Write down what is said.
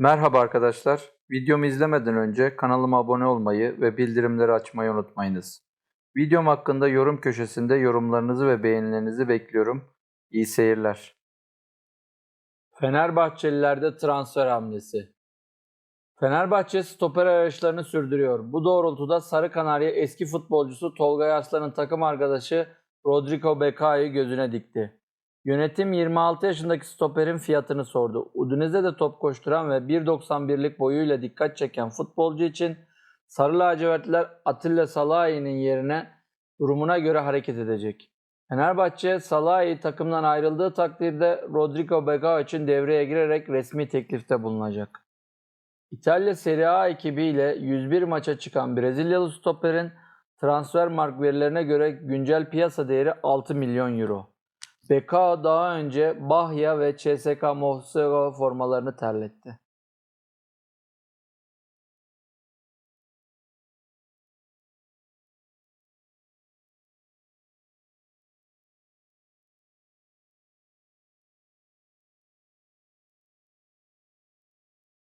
Merhaba arkadaşlar. Videomu izlemeden önce kanalıma abone olmayı ve bildirimleri açmayı unutmayınız. Videom hakkında yorum köşesinde yorumlarınızı ve beğenilerinizi bekliyorum. İyi seyirler. Fenerbahçelilerde transfer hamlesi. Fenerbahçe stoper arayışlarını sürdürüyor. Bu doğrultuda Sarı Kanarya eski futbolcusu Tolga Arslan'ın takım arkadaşı Rodrigo Beca'yı gözüne dikti. Yönetim 26 yaşındaki stoperin fiyatını sordu. Udinese'de top koşturan ve 1.91'lik boyuyla dikkat çeken futbolcu için Sarı lacivertliler Atilla Salahi'nin yerine durumuna göre hareket edecek. Fenerbahçe Salahi takımdan ayrıldığı takdirde Rodrigo Becao için devreye girerek resmi teklifte bulunacak. İtalya Serie A ekibiyle 101 maça çıkan Brezilyalı stoperin transfer mark verilerine göre güncel piyasa değeri 6 milyon euro. Becao daha önce Bahia ve CSKA Moscow formalarını terletti.